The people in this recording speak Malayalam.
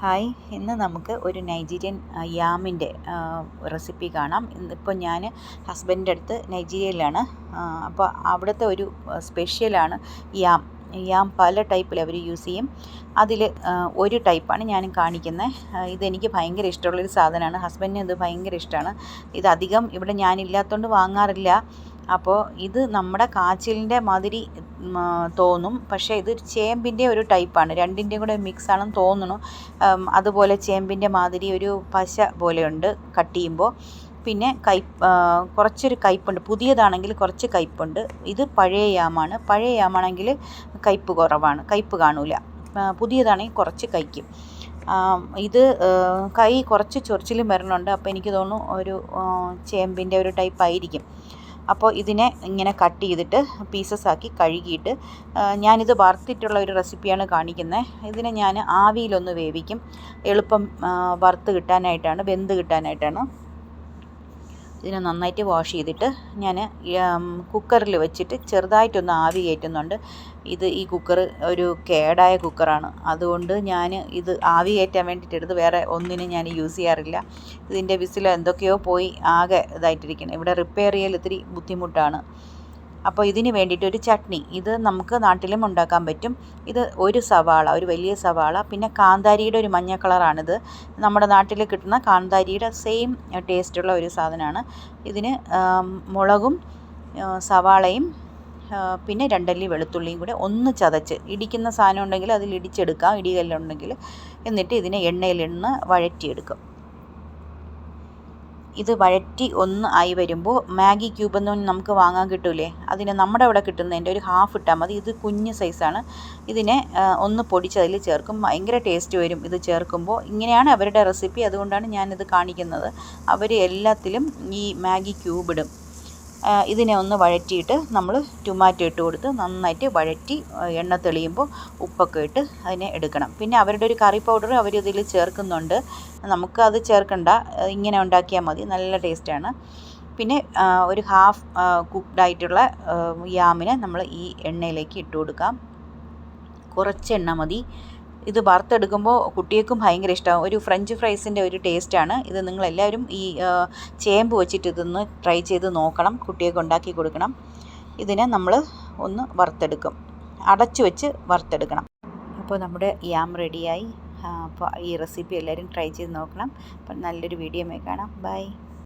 ഹായ്. ഇന്ന് നമുക്ക് ഒരു നൈജീരിയൻ യാമിന്റെ റെസിപ്പി കാണാം. ഇന്നിപ്പോൾ ഞാൻ ഹസ്ബൻഡിന്റെ അടുത്ത് നൈജീരിയയിലാണ്. അപ്പോൾ അവിടുത്തെ ഒരു സ്പെഷ്യലാണ് യാം. യാം പല ടൈപ്പിൽ അവർ യൂസ് ചെയ്യും. അതിൽ ഒരു ടൈപ്പാണ് ഞാൻ കാണിക്കുന്നത് ഇതെനിക്ക് ഭയങ്കര ഇഷ്ടമുള്ളൊരു സാധനമാണ് ഹസ്ബൻഡിന് ഇത് ഭയങ്കര ഇഷ്ടമാണ് ഇതധികം ഇവിടെ ഞാനില്ലാത്തതുകൊണ്ട് വാങ്ങാറില്ല. അപ്പോൾ ഇത് നമ്മുടെ കാച്ചിലിന്റെ മാതിരി തോന്നും. പക്ഷേ ഇത് ചേമ്പിന്റെ ഒരു ടൈപ്പാണ്. രണ്ടിന്റെയും കൂടെ മിക്സ് ആണെന്ന് തോന്നുന്നു അതുപോലെ ചേമ്പിന്റെ മാതിരി ഒരു പശ പോലെയുണ്ട് കട്ട് ചെയ്യുമ്പോൾ പിന്നെ കൈ കുറച്ചൊരു കയ്പുണ്ട് പുതിയതാണെങ്കിൽ കുറച്ച് കയ്പുണ്ട് ഇത് പഴയ യാമാണ്. പഴയ യാമാണെങ്കിൽ കയ്പ് കുറവാണ്. കയ്പ് കാണൂല. പുതിയതാണെങ്കിൽ കുറച്ച് കയ്ക്കും. ഇത് കൈ കുറച്ച് ചൊറിച്ചിലും വരണുണ്ട്. അപ്പോൾ എനിക്ക് തോന്നുന്നു ഒരു ചേമ്പിന്റെ ഒരു ടൈപ്പ് ആയിരിക്കും അപ്പോൾ ഇതിനെ ഇങ്ങനെ കട്ട് ചെയ്തിട്ട് പീസസ് ആക്കി കഴുകിയിട്ട് ഞാനിത് വറുത്തിട്ടുള്ള ഒരു റെസിപ്പിയാണ് കാണിക്കുന്നത് ഇതിനെ ഞാൻ ആവിയിലൊന്ന് വേവിക്കും. എളുപ്പം വറുത്ത് കിട്ടാനായിട്ടാണ് വെന്ത് കിട്ടാനായിട്ടാണ്. ഇതിനെ നന്നായിട്ട് വാഷ് ചെയ്തിട്ട് ഞാൻ കുക്കറിൽ വെച്ചിട്ട് ചെറുതായിട്ടൊന്ന് ആവി കയറ്റുന്നുണ്ട്. ഇത് ഈ കുക്കർ ഒരു കേടായ കുക്കറാണ്. അതുകൊണ്ട് ഞാൻ ഇത് ആവി കയറ്റാൻ വേണ്ടിയിട്ട് എടുത്ത് വേറെ ഒന്നിനും ഞാൻ യൂസ് ചെയ്യാറില്ല. ഇതിന്റെ വിസിൽ എന്തൊക്കെയോ പോയി ആകെ ഇതായിട്ടിരിക്കണം. ഇവിടെ റിപ്പയർ ചെയ്യൽ ഇത്തിരി ബുദ്ധിമുട്ടാണ്. അപ്പോൾ ഇതിന് വേണ്ടിയിട്ട് ഒരു ചട്നി. ഇത് നമുക്ക് നാട്ടിലും ഉണ്ടാക്കാൻ പറ്റും. ഇത് ഒരു സവാള ഒരു വലിയ സവാള പിന്നെ കാന്താരിയുടെ ഒരു മഞ്ഞ കളറാണിത്. നമ്മുടെ നാട്ടിൽ കിട്ടുന്ന കാന്താരിയുടെ സെയിം ടേസ്റ്റുള്ള ഒരു സാധനമാണ്. ഇതിന് മുളകും സവാളയും പിന്നെ രണ്ടല്ലി വെളുത്തുള്ളിയും കൂടെ ഒന്ന് ചതച്ച് ഇടിക്കുന്ന സാധനം ഉണ്ടെങ്കിൽ അതിൽ ഇടിച്ചെടുക്കാം ഇടികല്ലുണ്ടെങ്കിൽ എന്നിട്ട് ഇതിനെ എണ്ണയിലിന്ന് വഴറ്റിയെടുക്കും. ഇത് വഴറ്റി ഒന്ന് ആയി വരുമ്പോൾ മാഗി ക്യൂബ് എന്ന് നമുക്ക് വാങ്ങാൻ കിട്ടൂലേ? അതിന് നമ്മുടെ അവിടെ കിട്ടുന്നതിന്റെ ഒരു ഹാഫ് ഇട്ടാൽ മതി. ഇത് കുഞ്ഞ് സൈസാണ് ഇതിനെ ഒന്ന് പൊടിച്ചതിൽ ചേർക്കും. ഭയങ്കര ടേസ്റ്റ് വരും ഇത് ചേർക്കുമ്പോൾ ഇങ്ങനെയാണ് അവരുടെ റെസിപ്പി അതുകൊണ്ടാണ് ഞാനിത് കാണിക്കുന്നത്. അവർ എല്ലാത്തിലും ഈ മാഗി ക്യൂബ് ഇടും. ഇതിനെ ഒന്ന് വഴറ്റിയിട്ട് നമ്മൾ ടൊമാറ്റോ ഇട്ട് കൊടുത്ത് നന്നായിട്ട് വഴറ്റി എണ്ണ തെളിയുമ്പോൾ ഉപ്പൊക്കെ ഇട്ട് അതിനെ എടുക്കണം. പിന്നെ അവരുടെ ഒരു കറി പൗഡർ അവർ ഇതിൽ ചേർക്കുന്നുണ്ട്. നമുക്ക് അത് ചേർക്കണ്ട. ഇങ്ങനെ ഉണ്ടാക്കിയാൽ മതി. നല്ല ടേസ്റ്റാണ് പിന്നെ ഒരു ഹാഫ് കുക്ക്ഡ് ആയിട്ടുള്ള യാമിനെ നമ്മൾ ഈ എണ്ണയിലേക്ക് ഇട്ട് കൊടുക്കാം. കുറച്ച് എണ്ണ മതി. ഇത് വറുത്തെടുക്കുമ്പോൾ കുട്ടികൾക്കും ഭയങ്കര ഇഷ്ടമാകും ഒരു ഫ്രഞ്ച് ഫ്രൈസിന്റെ ഒരു ടേസ്റ്റാണ്. ഇത് നിങ്ങളെല്ലാവരും ഈ ചേമ്പ് വെച്ചിട്ട് ഇതൊന്ന് ട്രൈ ചെയ്ത് നോക്കണം. കുട്ടികൾക്ക് ഉണ്ടാക്കി കൊടുക്കണം. ഇതിനെ നമ്മൾ ഒന്ന് വറുത്തെടുക്കും. അടച്ചു വെച്ച് വറുത്തെടുക്കണം. അപ്പോൾ നമ്മുടെ യാം റെഡിയായി. അപ്പോൾ ഈ റെസിപ്പി എല്ലാവരും ട്രൈ ചെയ്ത് നോക്കണം. അപ്പം നല്ലൊരു വീഡിയോ കാണാം. ബൈ.